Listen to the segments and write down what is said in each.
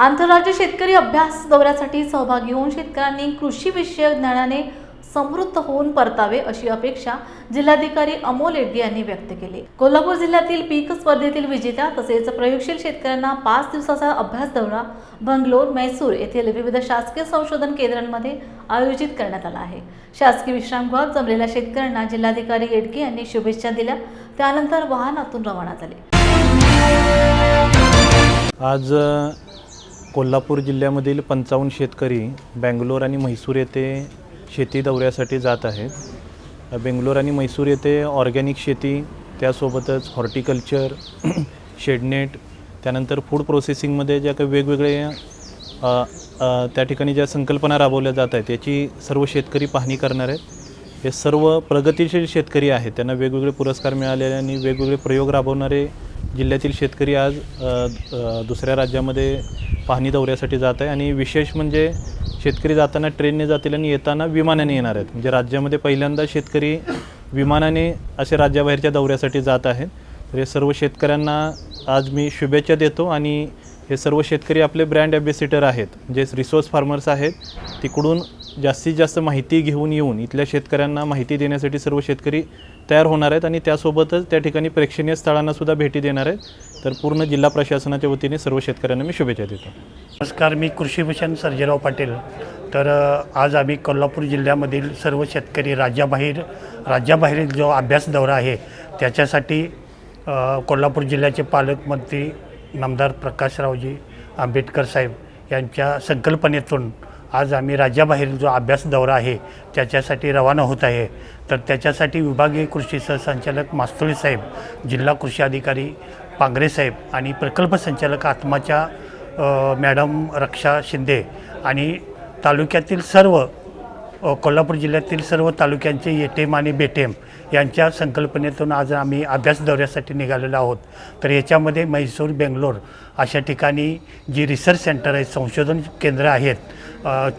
आंतरराज्य शेतकरी अभ्यास दौऱ्यासाठी सहभागी होऊन शेतकऱ्यांनी कृषीविषयक ज्ञानाने समृद्ध होऊन परतावे अशी अपेक्षा जिल्हाधिकारी अमोल येडगे यांनी व्यक्त केली. कोल्हापूर जिल्ह्यातील पीक स्पर्धेतील विजेत्या तसेच प्रयोगशील शेतकऱ्यांना पाच दिवसाचा अभ्यास दौरा बंगलोर मैसूर येथील विविध शासकीय संशोधन केंद्रांमध्ये आयोजित करण्यात आला आहे. शासकीय विश्रामगृहात जमलेल्या शेतकऱ्यांना जिल्हाधिकारी येडगे यांनी शुभेच्छा दिल्या. त्यानंतर वाहनातून रवाना झाले. आज कोल्हापूर जिल्ह्यामधील पंचावन्न शेतकरी बँगलोर आणि म्हैसूर येथे शेती दौऱ्यासाठी जात आहेत. बेंगलोर आणि म्हैसूर येथे ऑर्गॅनिक शेती त्यासोबतच हॉर्टिकल्चर शेडनेट त्यानंतर फूड प्रोसेसिंगमध्ये ज्या काही वेगवेगळे त्या ठिकाणी ज्या संकल्पना राबवल्या जात आहेत याची सर्व शेतकरी पाहणी करणार आहेत. हे सर्व प्रगतीशील शेतकरी आहेत. त्यांना वेगवेगळे पुरस्कार मिळालेले आणि वेगवेगळे प्रयोग राबवणारे जिल्ह्यातील शेतकरी आज दुसऱ्या राज्यामध्ये पाहणी दौऱ्यासाठी जात आहे आणि विशेष म्हणजे शेतकरी जाताना ट्रेनने जातील आणि येताना विमानाने येणार आहेत. म्हणजे राज्यामध्ये पहिल्यांदा शेतकरी विमानाने असे राज्याबाहेरच्या दौऱ्यासाठी जात आहेत. तर हे सर्व शेतकऱ्यांना आज मी शुभेच्छा देतो आणि हे सर्व शेतकरी आपले ब्रँड ॲम्बेसिडर आहेत. जे रिसोर्स फार्मर्स आहेत तिकडून जास्तीत जास्त माहिती घेऊन येऊन इथल्या शेतकऱ्यांना माहिती देण्यासाठी सर्व शेतकरी तयार होणार आहेत आणि त्यासोबतच त्या ठिकाणी प्रेक्षणीय स्थळांना सुद्धा भेटी देणार आहेत. तर पूर्ण जिल्हा प्रशासनाच्या वतीने सर्व शेतकऱ्यांना मी शुभेच्छा देतो. नमस्कार मी कृषीभूषण सर्जेराव पाटील. तर आज आम्ही कोल्हापूर जिल्ह्यामधील सर्व शेतकरी राज्याबाहेर राज्याबाहेरील जो अभ्यास दौरा आहे त्याच्यासाठी कोल्हापूर जिल्ह्याचे पालकमंत्री नामदार प्रकाशरावजी आंबेडकर साहेब यांच्या संकल्पनेतून आज आम्ही राज्याबाहेरील जो अभ्यास दौरा आहे त्याच्यासाठी रवाना होत आहे. तर त्याच्यासाठी विभागीय कृषी सहसंचालक मास्तुळी साहेब जिल्हा कृषी अधिकारी पांगरे साहेब आणि प्रकल्प संचालक आत्माच्या मॅडम रक्षा शिंदे आणि तालुक्यातील सर्व कोल्हापूर जिल्ह्यातील सर्व तालुक्यांचे एटेम आणि बेटेम यांच्या संकल्पनेतून आज आम्ही अभ्यास दौऱ्यासाठी निघालेलो आहोत. तर याच्यामध्ये म्हैसूर बेंगलोर अशा ठिकाणी जी रिसर्च सेंटर आहेत संशोधन केंद्र आहेत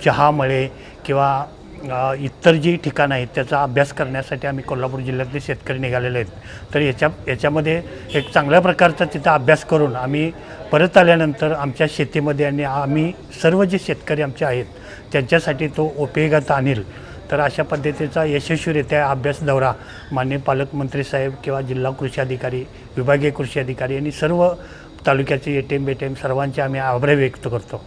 चहामळे किंवा इतर जी ठिकाणं आहेत त्याचा अभ्यास करण्यासाठी आम्ही कोल्हापूर जिल्ह्यातले शेतकरी निघालेले आहेत. तर याच्या याच्यामध्ये एक चांगल्या प्रकारचा तिथं अभ्यास करून आम्ही परत आल्यानंतर आमच्या शेतीमध्ये आणि आम्ही सर्व जे शेतकरी आमचे आहेत त्यांच्यासाठी तो उपयोगात आणेल. तर अशा पद्धतीचा यशस्वीरित्या अभ्यास दौरा मान्य पालकमंत्री साहेब किंवा जिल्हा कृषी अधिकारी विभागीय कृषी अधिकारी आणि सर्व तालुक्याचे A T M B T M सर्वांचे आम्ही आभार व्यक्त करतो.